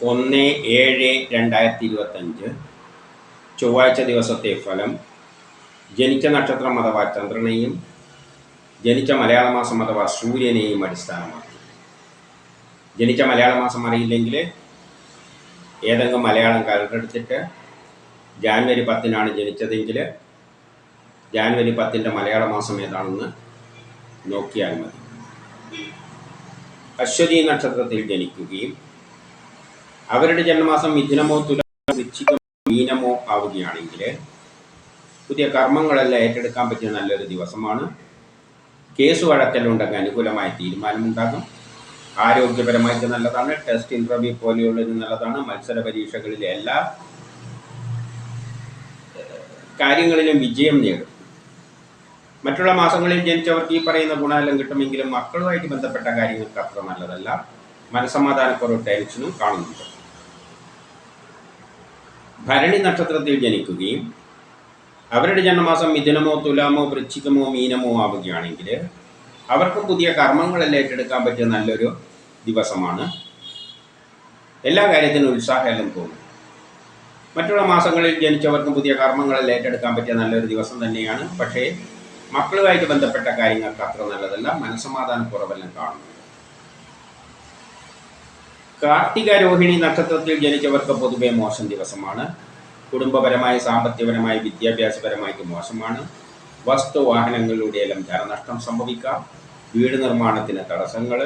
ഒന്ന് ഏഴ് രണ്ടായിരത്തി ഇരുപത്തഞ്ച് ചൊവ്വാഴ്ച ദിവസത്തെ ഫലം ജനിച്ച നക്ഷത്രം അഥവാ ചന്ദ്രനെയും ജനിച്ച മലയാള മാസം അഥവാ സൂര്യനെയും അടിസ്ഥാനമാക്കി. ജനിച്ച മലയാള മാസം അറിയില്ലെങ്കിൽ ഏതെങ്കിലും മലയാളം കലണ്ടർ എടുത്തിട്ട് ജാനുവരി പത്തിനാണ് ജനിച്ചതെങ്കിൽ ജാനുവരി പത്തിന്റെ മലയാള മാസം ഏതാണെന്ന് നോക്കിയാൽ മതി. അശ്വതി നക്ഷത്രത്തിൽ ജനിക്കുകയും അവരുടെ ജന്മമാസം മിഥുനമോ തുലമോ വൃശ്ചികമോ മീനമോ ആവുകയാണെങ്കിൽ പുതിയ കർമ്മങ്ങളെല്ലാം ഏറ്റെടുക്കാൻ പറ്റിയ നല്ലൊരു ദിവസമാണ്. കേസ് വഴക്കലുണ്ടെങ്കിൽ അനുകൂലമായ തീരുമാനമുണ്ടാകും. ആരോഗ്യപരമായിട്ട് നല്ലതാണ്. ടെസ്റ്റ് ഇന്റർവ്യൂ പോലെയുള്ളത് നല്ലതാണ്. മത്സര പരീക്ഷകളിലെ എല്ലാ കാര്യങ്ങളിലും വിജയം നേടും. മറ്റുള്ള മാസങ്ങളിൽ ജനിച്ചവർക്ക് ഈ പറയുന്ന ഗുണമെല്ലാം കിട്ടുമെങ്കിലും മക്കളുമായിട്ട് ബന്ധപ്പെട്ട കാര്യങ്ങൾക്ക് അത്ര നല്ലതല്ല. മനസമാധാനക്കുറവ് ടെൻഷനും കാണുന്നുണ്ട്. ഭരണി നക്ഷത്രത്തിൽ ജനിക്കുകയും അവരുടെ ജന്മമാസം മിഥുനമോ തുലാമോ വൃശ്ചികമോ മീനമോ ആവുകയാണെങ്കിൽ അവർക്കും പുതിയ കർമ്മങ്ങളെല്ലാം ഏറ്റെടുക്കാൻ പറ്റിയ നല്ലൊരു ദിവസമാണ്. എല്ലാ കാര്യത്തിനും ഉത്സാഹമെല്ലാം തോന്നും. മറ്റുള്ള മാസങ്ങളിൽ ജനിച്ചവർക്കും പുതിയ കർമ്മങ്ങളെല്ലാം ഏറ്റെടുക്കാൻ പറ്റിയ നല്ലൊരു ദിവസം തന്നെയാണ്. പക്ഷേ മക്കളുമായിട്ട് ബന്ധപ്പെട്ട കാര്യങ്ങൾക്ക് അത്ര നല്ലതല്ല. മനസ്സമാധാനക്കുറവെല്ലാം കാണുന്നു. കാർത്തിക രോഹിണി നക്ഷത്രത്തിൽ ജനിച്ചവർക്ക് പൊതുവെ മോശം ദിവസമാണ്. കുടുംബപരമായി സാമ്പത്തികപരമായി വിദ്യാഭ്യാസപരമായിട്ട് മോശമാണ്. വസ്തു വാഹനങ്ങളിലൂടെയെല്ലാം ധനനഷ്ടം സംഭവിക്കാം. വീട് നിർമ്മാണത്തിന് തടസ്സങ്ങൾ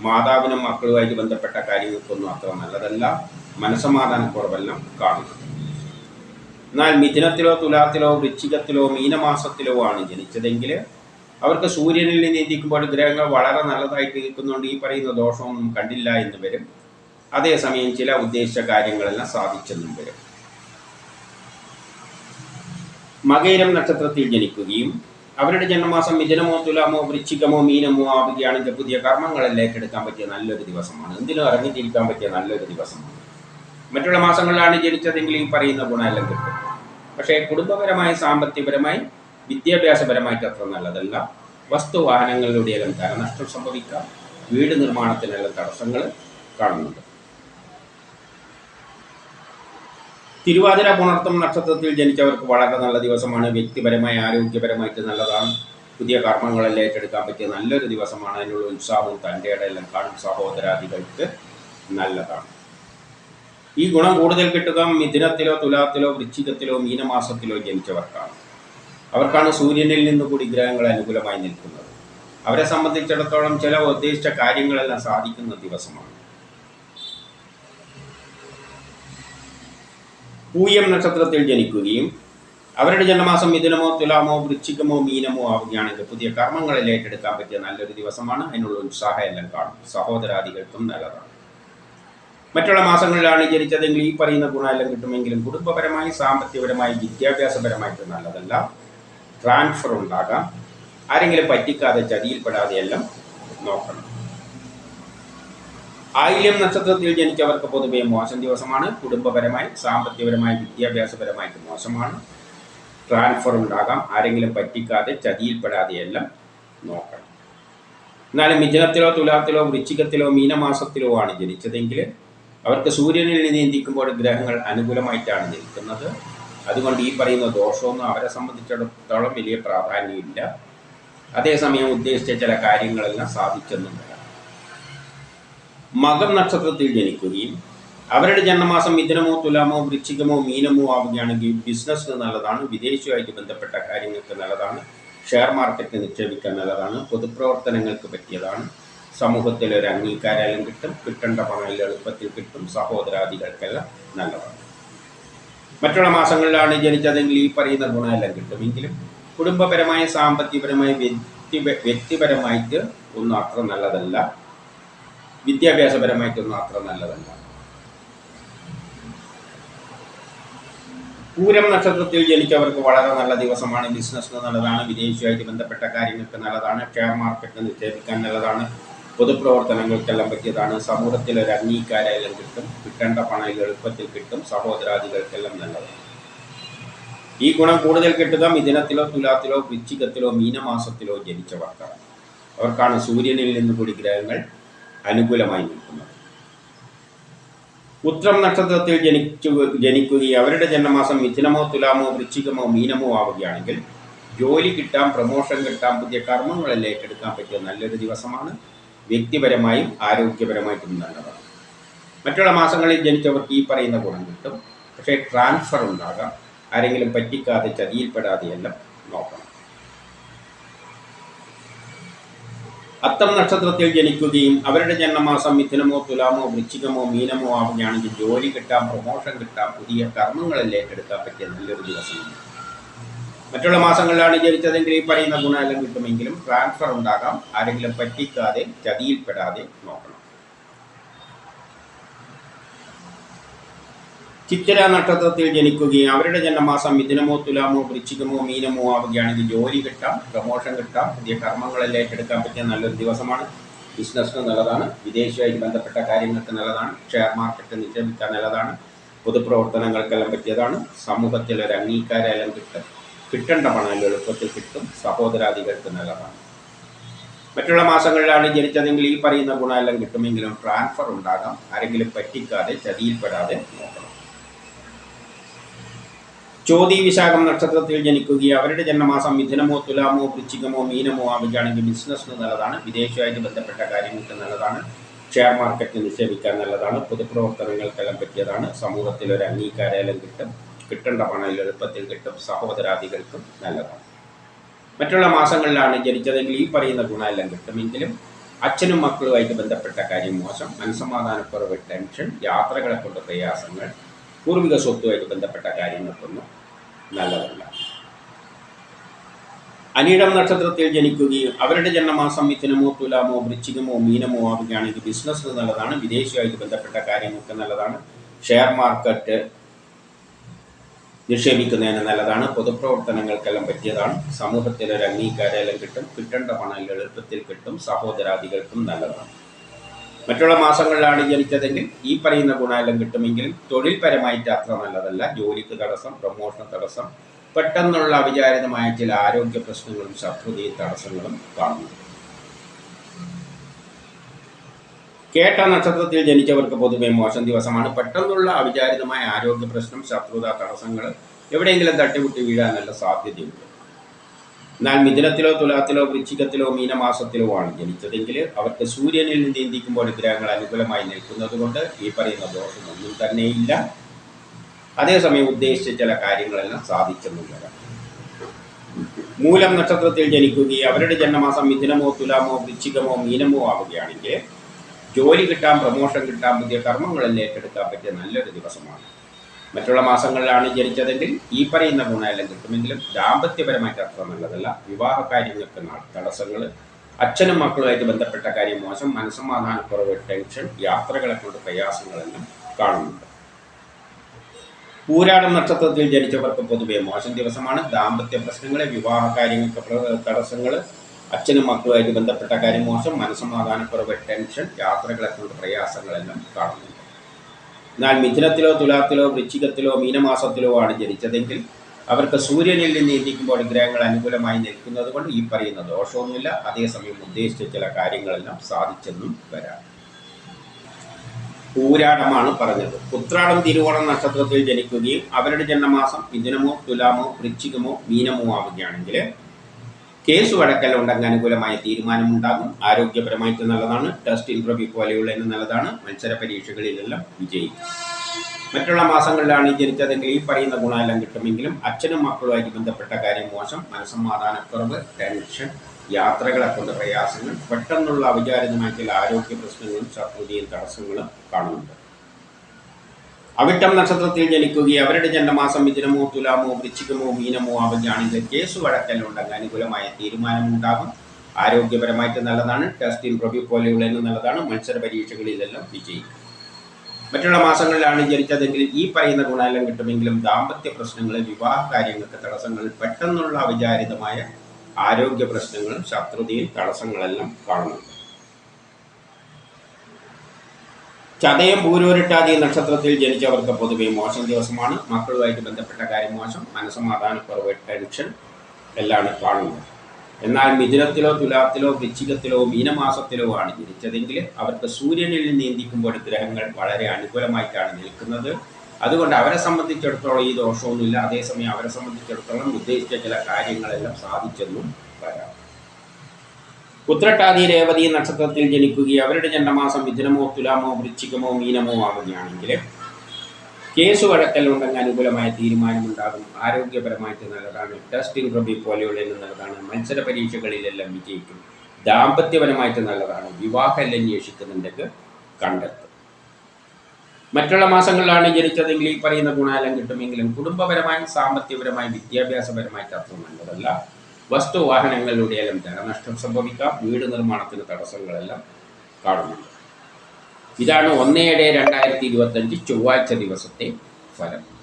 മാതാവിനും മക്കളുമായിട്ട് ബന്ധപ്പെട്ട കാര്യങ്ങൾക്കൊന്നും അത്ര നല്ലതല്ല. മനസ്സമാധാനക്കുറവെല്ലാം കാണുന്നത് എന്നാൽ മിഥുനത്തിലോ തുലാത്തിലോ വൃശ്ചികത്തിലോ മീനമാസത്തിലോ ആണ് ജനിച്ചതെങ്കിൽ അവർക്ക് സൂര്യനിൽ നിന്ന് ചിന്തിക്കുമ്പോൾ ഗ്രഹങ്ങൾ വളരെ നല്ലതായിട്ട് നിൽക്കുന്നുണ്ട്. ഈ പറയുന്ന ദോഷമൊന്നും കണ്ടില്ല എന്ന് വരും. അതേസമയം ചില ഉദ്ദേശിച്ച കാര്യങ്ങളെല്ലാം സാധിച്ചെന്നും വരും മകേരം നക്ഷത്രത്തിൽ ജനിക്കുകയും അവരുടെ ജന്മമാസം മിഥുനമോ തുലാമോ വൃശ്ചികമോ മീനമോ ആവുകയാണെങ്കിൽ പുതിയ കർമ്മങ്ങളെല്ലാം ഏറ്റെടുക്കാൻ പറ്റിയ നല്ലൊരു ദിവസമാണ്. എന്തിനും ഇറങ്ങിത്തിരിക്കാൻ പറ്റിയ നല്ലൊരു ദിവസമാണ്. മറ്റുള്ള മാസങ്ങളിലാണ് ജനിച്ചതെങ്കിൽ ഈ പറയുന്ന ഗുണമെല്ലാം കിട്ടും. പക്ഷേ കുടുംബപരമായി സാമ്പത്തികപരമായി വിദ്യാഭ്യാസപരമായിട്ട് അത്ര നല്ലതല്ല. വസ്തു വാഹനങ്ങളിലൂടെയെല്ലാം ധനനഷ്ടം സംഭവിക്കാം. വീട് നിർമ്മാണത്തിനെല്ലാം തടസ്സങ്ങൾ കാണുന്നുണ്ട്. തിരുവാതിര പുണർത്തം നക്ഷത്രത്തിൽ ജനിച്ചവർക്ക് വളരെ നല്ല ദിവസമാണ്. വ്യക്തിപരമായി ആരോഗ്യപരമായിട്ട് നല്ലതാണ്. പുതിയ കർമ്മങ്ങളെല്ലാം ഏറ്റെടുക്കാൻ പറ്റിയ നല്ലൊരു ദിവസമാണ്. അതിനുള്ള ഉത്സാഹവും തന്റെ ഇടയെല്ലാം കാണും. സഹോദരാദികൾക്ക് നല്ലതാണ്. ഈ ഗുണം കൂടുതൽ കിട്ടുക മിഥുനത്തിലോ തുലാത്തിലോ വൃശ്ചികത്തിലോ മീനമാസത്തിലോ ജനിച്ചവർക്കാണ്. അവർക്കാണ് സൂര്യനിൽ നിന്ന് കൂടി ഗ്രഹങ്ങൾ അനുകൂലമായി നിൽക്കുന്നത്. അവരെ സംബന്ധിച്ചിടത്തോളം ചില ഉദ്ദേശിച്ച കാര്യങ്ങളെല്ലാം സാധിക്കുന്ന ദിവസമാണ്. പൂയം നക്ഷത്രത്തിൽ ജനിക്കുകയും അവരുടെ ജന്മമാസം മിഥുനമോ തുലാമോ വൃശ്ചികമോ മീനമോ ആവുകയാണെങ്കിൽ പുതിയ കർമ്മങ്ങളിൽ ഏറ്റെടുക്കാൻ പറ്റിയ നല്ലൊരു ദിവസമാണ്. അതിനുള്ള ഉത്സാഹം എല്ലാം കാണും. സഹോദരാദികൾക്കും നല്ലതാണ്. മറ്റുള്ള മാസങ്ങളിലാണ് ജനിച്ചതെങ്കിൽ ഈ പറയുന്ന ഗുണമെല്ലാം കിട്ടുമെങ്കിലും കുടുംബപരമായി സാമ്പത്തികപരമായി വിദ്യാഭ്യാസപരമായിട്ട് നല്ലതല്ല. ട്രാൻസ്ഫർ ഉണ്ടാകാം. ആരെങ്കിലും പറ്റിക്കാതെ ചതിയിൽപ്പെടാതെ എല്ലാം നോക്കണം. ആയില്യം നക്ഷത്രത്തിൽ ജനിച്ചവർക്ക് പൊതുവെ മോശം ദിവസമാണ്. കുടുംബപരമായി സാമ്പത്തികപരമായി വിദ്യാഭ്യാസപരമായിട്ട് മോശമാണ്. ട്രാൻസ്ഫർ ഉണ്ടാകാം. ആരെങ്കിലും പറ്റിക്കാതെ ചതിയിൽപ്പെടാതെ എല്ലാം നോക്കണം. എന്നാലും മിഥുനത്തിലോ തുലാത്തിലോ വൃശ്ചികത്തിലോ മീനമാസത്തിലോ ആണ് ജനിച്ചതെങ്കിൽ അവർക്ക് സൂര്യനിൽ നിയന്ത്രിക്കുമ്പോൾ ഗ്രഹങ്ങൾ അനുകൂലമായിട്ടാണ് നിൽക്കുന്നത് അതുകൊണ്ട് ഈ പറയുന്ന ദോഷമൊന്നും അവരെ സംബന്ധിച്ചിടത്തോളം വലിയ പ്രാധാന്യമില്ല. അതേസമയം ഉദ്ദേശിച്ച ചില കാര്യങ്ങളെല്ലാം സാധിച്ചെന്നും വരാം. മകം നക്ഷത്രത്തിൽ ജനിക്കുകയും അവരുടെ ജന്മമാസം മിഥുനമോ തുലാമോ വൃശ്ചികമോ മീനമോ ആവുകയാണെങ്കിൽ ബിസിനസ്സിന് നല്ലതാണ് വിദേശവുമായിട്ട് ബന്ധപ്പെട്ട കാര്യങ്ങൾക്ക് നല്ലതാണ് ഷെയർ മാർക്കറ്റ് നിക്ഷേപിക്കാൻ നല്ലതാണ് പൊതുപ്രവർത്തനങ്ങൾക്ക് പറ്റിയതാണ്. സമൂഹത്തിൽ ഒരു അംഗീകാരം കിട്ടും കിട്ടേണ്ട പണം എളുപ്പത്തിൽ കിട്ടും സഹോദരാദികൾക്കെല്ലാം നല്ലതാണ്. മറ്റുള്ള മാസങ്ങളിലാണ് ജനിച്ചതെങ്കിൽ ഈ പറയുന്ന ഗുണമെല്ലാം കിട്ടുമെങ്കിലും കുടുംബപരമായ സാമ്പത്തികപരമായ വ്യക്തി വ്യക്തിപരമായിട്ട് ഒന്നും അത്ര നല്ലതല്ല. വിദ്യാഭ്യാസപരമായിട്ടൊന്നും അത്ര നല്ലതല്ല. പൂരം നക്ഷത്രത്തിൽ ജനിച്ചവർക്ക് വളരെ നല്ല ദിവസമാണ്. ബിസിനസ്സിന് നല്ലതാണ്. വിദേശവുമായിട്ട് ബന്ധപ്പെട്ട കാര്യങ്ങൾക്ക് നല്ലതാണ്. ഷെയർ മാർക്കറ്റിൽ നിക്ഷേപിക്കാൻ നല്ലതാണ്. പൊതുപ്രവർത്തനങ്ങൾക്കെല്ലാം പറ്റിയതാണ്. സമൂഹത്തിൽ ഒരു അംഗീകാരം കിട്ടും. കിട്ടേണ്ട പണം എളുപ്പത്തിൽ കിട്ടും. സഹോദരാദികൾക്കെല്ലാം നല്ലതാണ്. ഈ ഗുണം കൂടുതൽ കിട്ടുക മിഥുനത്തിലോ തുലാത്തിലോ വൃശ്ചികത്തിലോ മീനമാസത്തിലോ ജനിച്ചവർക്കാണ്. അവർക്കാണ് സൂര്യനിൽ നിന്ന് കൂടി ഗ്രഹങ്ങൾ അനുകൂലമായി നിൽക്കുന്നത് ഉത്രം നക്ഷത്രത്തിൽ ജനിച്ചു ജനിക്കുകയും അവരുടെ ജന്മമാസം മിഥുനമോ തുലാമോ വൃശ്ചികമോ മീനമോ ആവുകയാണെങ്കിൽ ജോലി കിട്ടാം പ്രമോഷൻ കിട്ടാം പുതിയ കർമ്മങ്ങളെല്ലാം ഏറ്റെടുക്കാൻ പറ്റിയ നല്ലൊരു ദിവസമാണ്. വ്യക്തിപരമായും ആരോഗ്യപരമായിട്ടും നല്ലതാണ്. മറ്റുള്ള മാസങ്ങളിൽ ജനിച്ചവർക്ക് ഈ പറയുന്ന ഗുണം കിട്ടും. പക്ഷേ ട്രാൻസ്ഫർ ഉണ്ടാകാം. ആരെങ്കിലും പറ്റിക്കാതെ ചതിയിൽപ്പെടാതെയെല്ലാം നോക്കണം. അത്തം നക്ഷത്രത്തിൽ ജനിക്കുകയും അവരുടെ ജന്മമാസം മിഥുനമോ തുലാമോ വൃശ്ചികമോ മീനമോ ആവുകയാണെങ്കിൽ ജോലി കിട്ടാം പ്രൊമോഷൻ കിട്ടാം പുതിയ കർമ്മങ്ങളിൽ ഏറ്റെടുക്കാൻ പറ്റിയ നല്ലൊരു ദിവസമാണ് മറ്റുള്ള മാസങ്ങളിലാണ് ജനിച്ചതെങ്കിൽ ഈ പറയുന്ന ഗുണമെല്ലാം കിട്ടുമെങ്കിലും ട്രാൻസ്ഫർ ഉണ്ടാകാം. ആരെങ്കിലും പറ്റിക്കാതെ ചതിയിൽപ്പെടാതെ നോക്കണം. ചിത്തിര നക്ഷത്രത്തിൽ ജനിക്കുകയും അവരുടെ ജന്മമാസം മിഥുനമോ തുലാമോ വൃശ്ചികമോ മീനമോ ആവുകയാണെങ്കിൽ ജോലി കിട്ടാം പ്രമോഷൻ കിട്ടാം പുതിയ കർമ്മങ്ങളെല്ലാം ഏറ്റെടുക്കാൻ പറ്റിയ നല്ലൊരു ദിവസമാണ്. ബിസിനസ്സിന് നല്ലതാണ് വിദേശമായി ബന്ധപ്പെട്ട കാര്യങ്ങൾക്ക് നല്ലതാണ് ഷെയർ മാർക്കറ്റ് നിക്ഷേപിക്കാൻ നല്ലതാണ് പൊതുപ്രവർത്തനങ്ങൾക്കെല്ലാം പറ്റിയതാണ്. സമൂഹത്തിൽ ഒരു അംഗീകാരമെല്ലാം കിട്ടും കിട്ടേണ്ട പണം എളുപ്പത്തിൽ കിട്ടും സഹോദരാദികൾക്ക് നല്ലതാണ്. മറ്റുള്ള മാസങ്ങളിലാണ് ജനിച്ചതെങ്കിൽ ഈ പറയുന്ന ഗുണമെല്ലാം കിട്ടുമെങ്കിലും ട്രാൻസ്ഫർ ഉണ്ടാകാം. ആരെങ്കിലും പറ്റിക്കാതെ ചതിയിൽപ്പെടാതെ നോക്കണം. ചോതി വിശാഖം നക്ഷത്രത്തിൽ ജനിക്കുകയും അവരുടെ ജന്മമാസം മിഥുനമോ തുലാമോ വൃശ്ചികമോ മീനമോ ആവുകയാണെങ്കിൽ ബിസിനസ്സിന് നല്ലതാണ് വിദേശവുമായിട്ട് ബന്ധപ്പെട്ട കാര്യങ്ങൾക്ക് നല്ലതാണ് ഷെയർ മാർക്കറ്റ് നിക്ഷേപിക്കാൻ നല്ലതാണ് പൊതുപ്രവർത്തനങ്ങൾക്കെല്ലാം പറ്റിയതാണ് സമൂഹത്തിൽ ഒരു അംഗീകാരമെല്ലാം കിട്ടും കിട്ടേണ്ട പണം എളുപ്പത്തിൽ കിട്ടും സഹോദരാദികൾക്കും നല്ലതാണ്. മറ്റുള്ള മാസങ്ങളിലാണ് ജനിച്ചതെങ്കിൽ ഈ പറയുന്ന ഗുണമെല്ലാം കിട്ടുമെങ്കിലും അച്ഛനും മക്കളുമായിട്ട് ബന്ധപ്പെട്ട കാര്യം മോശം മനസ്സമാധാനക്കുറവ് ടെൻഷൻ യാത്രകളെ കൊണ്ട് പ്രയാസങ്ങൾ പൂർവിക സ്വത്തുമായിട്ട് ബന്ധപ്പെട്ട കാര്യങ്ങൾക്കൊന്നും നല്ലതല്ല. അനീടം നക്ഷത്രത്തിൽ ജനിക്കുകയും അവരുടെ ജന്മമാസം മിഥുനമോ തുലാമോ വൃശ്ചികമോ മീനമോ ആവുകയാണെങ്കിൽ ബിസിനസ് നല്ലതാണ് വിദേശവുമായിട്ട് ബന്ധപ്പെട്ട കാര്യങ്ങൾക്ക് നല്ലതാണ്. ഷെയർ മാർക്കറ്റ് നിക്ഷേപിക്കുന്നതിന് നല്ലതാണ് പൊതുപ്രവർത്തനങ്ങൾക്കെല്ലാം പറ്റിയതാണ്. സമൂഹത്തിൽ ഒരു അംഗീകാരം കിട്ടും കിട്ടേണ്ട പണം എളുപ്പത്തിൽ കിട്ടും സഹോദരാദികൾക്കും നല്ലതാണ്. മറ്റുള്ള മാസങ്ങളിലാണ് ജനിച്ചതെങ്കിൽ ഈ പറയുന്ന ഗുണമെല്ലാം കിട്ടുമെങ്കിലും തൊഴിൽപരമായിട്ട് അത്ര നല്ലതല്ല. ജോലിക്ക് തടസ്സം പ്രൊമോഷൻ തടസ്സം പെട്ടെന്നുള്ള അവിചാരിതമായ ചില ആരോഗ്യ പ്രശ്നങ്ങളും ശത്രുതയും തടസ്സങ്ങളും കാണുന്നു. കേട്ട നക്ഷത്രത്തിൽ ജനിച്ചവർക്ക് പൊതുവെ മോശം ദിവസമാണ്. പെട്ടെന്നുള്ള അവിചാരിതമായ ആരോഗ്യ പ്രശ്നം ശത്രുത തടസ്സങ്ങൾ എവിടെയെങ്കിലും തട്ടിമുട്ടി വീഴാനുള്ള സാധ്യതയുണ്ട്. എന്നാൽ മിഥുനത്തിലോ തുലാത്തിലോ വൃശ്ചികത്തിലോ മീനമാസത്തിലോ ആണ് ജനിച്ചതെങ്കിൽ അവർക്ക് സൂര്യനിൽ നിന്ന് ചിന്തിക്കുമ്പോൾ ഗ്രഹങ്ങൾ അനുകൂലമായി നിൽക്കുന്നത് കൊണ്ട് ഈ പറയുന്ന ദോഷമൊന്നും തന്നെയില്ല. അതേസമയം ഉദ്ദേശിച്ച ചില കാര്യങ്ങളെല്ലാം വരാം മൂലം നക്ഷത്രത്തിൽ ജനിക്കുകയും അവരുടെ ജന്മമാസം മിഥുനമോ തുലാമോ വൃശ്ചികമോ മീനമോ ആവുകയാണെങ്കിൽ ജോലി കിട്ടാൻ പ്രമോഷൻ കിട്ടാൻ പുതിയ കർമ്മങ്ങളെല്ലാം ഏറ്റെടുക്കാൻ പറ്റിയ നല്ലൊരു ദിവസമാണ്. മറ്റുള്ള മാസങ്ങളിലാണ് ജനിച്ചതെങ്കിൽ ഈ പറയുന്ന ഗുണമെല്ലാം കിട്ടുമെങ്കിലും ദാമ്പത്യപരമായിട്ട് അത്ര നല്ലതല്ല. വിവാഹ കാര്യങ്ങൾക്ക് തടസ്സങ്ങൾ അച്ഛനും മക്കളുമായിട്ട് ബന്ധപ്പെട്ട കാര്യം മോശം മനസ്സമാധാനക്കുറവ് ടെൻഷൻ യാത്രകളെ കൊണ്ട് പ്രയാസങ്ങളെല്ലാം കാണുന്നുണ്ട്. പൂരാടം നക്ഷത്രത്തിൽ ജനിച്ചവർക്ക് പൊതുവെ മോശം ദിവസമാണ്. ദാമ്പത്യ പ്രശ്നങ്ങൾ വിവാഹ കാര്യങ്ങൾക്ക് തടസ്സങ്ങൾ അച്ഛനും മക്കളുമായിട്ട് ബന്ധപ്പെട്ട കാര്യം മോശം മനസ്സമാധാനക്കുറവ് ടെൻഷൻ യാത്രകളെ കൊണ്ട് പ്രയാസങ്ങളെല്ലാം കാണുന്നുണ്ട്. എന്നാൽ മിഥുനത്തിലോ തുലാത്തിലോ വൃശ്ചികത്തിലോ മീനമാസത്തിലോ ആണ് ജനിച്ചതെങ്കിൽ അവർക്ക് സൂര്യനിൽ നിന്ന് ചിന്തിക്കുമ്പോൾ ഗ്രഹങ്ങൾ അനുകൂലമായി നിൽക്കുന്നത് കൊണ്ട് ഈ പറയുന്ന ദോഷമൊന്നുമില്ല. അതേസമയം ഉദ്ദേശിച്ച ചില കാര്യങ്ങളെല്ലാം സാധിച്ചെന്നും വരാം. പൂരാടമാണ് പറഞ്ഞത്. ഉത്രാടം തിരുവോണം നക്ഷത്രത്തിൽ ജനിക്കുകയും അവരുടെ ജന്മമാസം മിഥുനമോ തുലാമോ വൃശ്ചികമോ മീനമോ ആവുകയാണെങ്കിൽ കേസ് വഴക്കെല്ലാം അനുകൂലമായ തീരുമാനമുണ്ടാകും. ആരോഗ്യപരമായിട്ട് നല്ലതാണ്. ടെസ്റ്റ് ഇന്റർവ്യൂ പോലെയുള്ളതിന് നല്ലതാണ്. മത്സര പരീക്ഷകളിലെല്ലാം വിജയിക്കും മറ്റുള്ള മാസങ്ങളിലാണ് ജനിച്ചതെങ്കിൽ ഈ പറയുന്ന ഗുണമെല്ലാം കിട്ടുമെങ്കിലും അച്ഛനും മക്കളുമായിട്ട് ബന്ധപ്പെട്ട കാര്യം മോശം. മനസ്സമാധാനക്കുറവ് ടെൻഷൻ യാത്രകളെ കൊണ്ട് പ്രയാസങ്ങൾ പെട്ടെന്നുള്ള അവിചാരിതമായിട്ടുള്ള ആരോഗ്യ പ്രശ്നങ്ങളും ശത്രുതയും തടസ്സങ്ങളും കാണുന്നുണ്ട്. അവിട്ടം നക്ഷത്രത്തിൽ ജനിക്കുകയും അവരുടെ ജന്മമാസം മിഥുനമോ തുലാമോ വൃശ്ചികമോ മീനമോ ആവുകയാണെങ്കിൽ കേസ് വഴക്കലുണ്ടെങ്കിൽ അനുകൂലമായ തീരുമാനമുണ്ടാകും. ആരോഗ്യപരമായിട്ട് നല്ലതാണ്. ടെസ്റ്റിൻ ഇന്റർവ്യൂ പോലെയുള്ളതിന് നല്ലതാണ്. മത്സര പരീക്ഷകളിലെല്ലാം വിജയിക്കും. മറ്റുള്ള മാസങ്ങളിലാണ് ജനിച്ചതെങ്കിൽ ഈ പറയുന്ന ഗുണമെല്ലാം കിട്ടുമെങ്കിലും ദാമ്പത്യ പ്രശ്നങ്ങൾ വിവാഹ കാര്യങ്ങൾക്ക് തടസ്സങ്ങൾ പെട്ടെന്നുള്ള അവിചാരിതമായ ആരോഗ്യ പ്രശ്നങ്ങളും ശത്രുതയും തടസ്സങ്ങളെല്ലാം കാണുന്നുണ്ട്. ചതയം പൂരൂരിട്ടാതി നക്ഷത്രത്തിൽ ജനിച്ചവർക്ക് പൊതുവെ മോശം ദിവസമാണ്. മക്കളുമായിട്ട് ബന്ധപ്പെട്ട കാര്യം മോശം. മനസ്സമാധാനക്കുറവ് ടെൻഷൻ എല്ലാം കാണുന്നത്. എന്നാൽ മിഥുനത്തിലോ തുലാത്തിലോ വൃശ്ചികത്തിലോ മീനമാസത്തിലോ ആണ് ജനിച്ചതെങ്കിൽ അവർക്ക് സൂര്യനിൽ നീന്തിക്കുമ്പോൾ ഗ്രഹങ്ങൾ വളരെ അനുകൂലമായിട്ടാണ് നിൽക്കുന്നത്. അതുകൊണ്ട് അവരെ സംബന്ധിച്ചിടത്തോളം ഈ ദോഷമൊന്നുമില്ല. അതേസമയം അവരെ സംബന്ധിച്ചിടത്തോളം ഉദ്ദേശിച്ച ചില കാര്യങ്ങളെല്ലാം സാധിച്ചെന്നും വരാം. ഉത്രട്ടാതി രേവതി നക്ഷത്രത്തിൽ ജനിക്കുകയും അവരുടെ ജന്മമാസം മിഥുനമോ തുലാമോ വൃശ്ചികമോ മീനമോ ആകുകയാണെങ്കിൽ കേസ് വഴക്കലുണ്ടെങ്കിൽ അനുകൂലമായ തീരുമാനമുണ്ടാകും ആരോഗ്യപരമായിട്ട് നല്ലതാണ്. ടെസ്റ്റിംഗ് റബി പോലെയുള്ള നല്ലതാണ്. മത്സര പരീക്ഷകളിലെല്ലാം വിജയിക്കും. ദാമ്പത്യപരമായിട്ട് നല്ലതാണ്. വിവാഹ അന്വേഷിക്കുന്നുണ്ടെങ്കിൽ കണ്ടെത്തും. മറ്റുള്ള മാസങ്ങളിലാണ് ജനിച്ചതെങ്കിൽ ഈ പറയുന്ന ഗുണമെല്ലാം കിട്ടുമെങ്കിലും കുടുംബപരമായി സാമ്പത്തികപരമായി വിദ്യാഭ്യാസപരമായിട്ട് അത്ര നല്ലതല്ല. വസ്തു വാഹനങ്ങളിലൂടെയെല്ലാം ധനനഷ്ടം സംഭവിക്കാം. വീട് നിർമ്മാണത്തിന് തടസ്സങ്ങളെല്ലാം കാണുന്നുണ്ട്. ഇതാണ് ഒന്ന് ഏഴ് രണ്ടായിരത്തി ഇരുപത്തഞ്ച് ചൊവ്വാഴ്ച ദിവസത്തെ ഫലം.